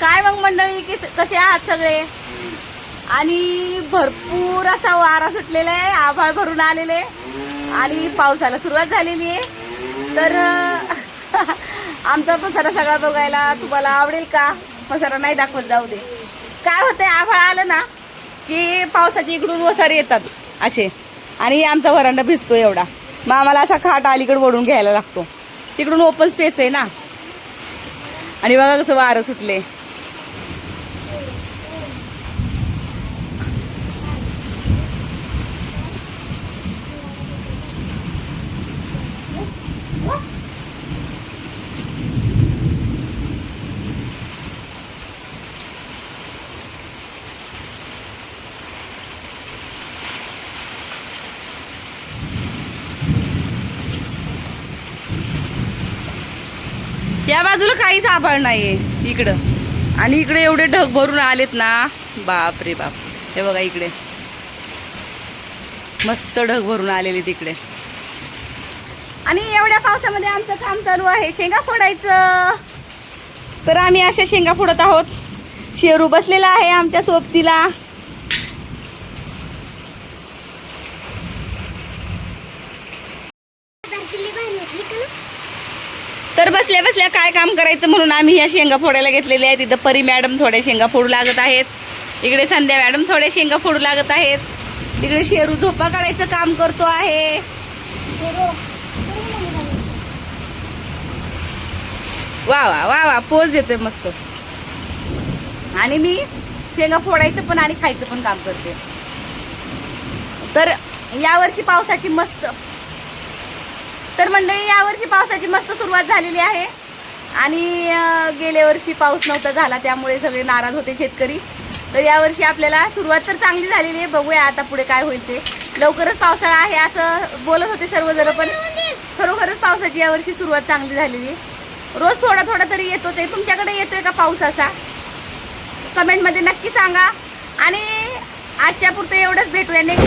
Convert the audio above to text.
काय मग मंडळी की कसे आहात सगळे? आणि भरपूर असा वारा सुटलेला आहे आभाळ भरून आलेले आणि पावसाला सुरुवात झालेली आहे. तर आमचा पसारा सगळा बघायला तुम्हाला आवडेल का? पसारा नाही दाखवत जाऊ दे. काय होतंय आभाळ आलं ना की पावसाचे इकडून वसारे येतात असे. आणि आमचा वरांडा भिजतो एवढा. मग आम्हाला असा खाट अलीकडे ओढून घ्यायला लागतो. तिकडून ओपन स्पेस आहे ना. आणि बघा कसं वारं सुटले त्या बाजूला काहीच आभाळ नाही इकडं. आणि इकडे एवढे ढग भरून आलेत ना. बाप रे बाप. हे बघा इकडे. मस्त ढग भरून आलेले तिकडे. आणि एवढ्या पावसामध्ये आमचं काम चालू आहे. शेंगा फोडायचं. तर आम्ही अशा शेंगा फोडत आहोत. शेरू बसलेला आहे आमच्या सोबतीला. तर बसल्या बसल्या काय काम करायचं म्हणून आम्ही ह्या शेंगा फोडायला घेतलेल्या आहेत. इथं परी मॅडम थोड्या शेंगा फोडू लागत आहेत. इकडे संध्या मॅडम थोड्या शेंगा फोडू लागत आहेत. इकडे शेरू झोपा काढायचं काम करतो आहे. वा वा वा वा पोच देतोय मस्त. आणि मी शेंगा फोडायचं पण आणि खायचं पण काम करते. तर यावर्षी पावसाची मस्त तर मंडळी यावर्षी पावसाची मस्त सुरुवात झालेली आहे. आणि गेल्या वर्षी पाऊस नव्हता झाला त्यामुळे सगळे नाराज होते शेतकरी. तर यावर्षी आपल्याला सुरुवात तर चांगली झालेली आहे. बघूया आता पुढे काय होईल ते. लवकरच पावसाळा आहे असं बोलत होते सर्वजण पण खरोखरच पावसाची यावर्षी सुरुवात चांगली झालेली आहे. रोज थोडा थोडा तरी येतो ते. तुमच्याकडे येतोय का पाऊस असा? कमेंटमध्ये नक्की सांगा. आणि आजच्या पुरतं एवढंच भेटूया. नेक्स्ट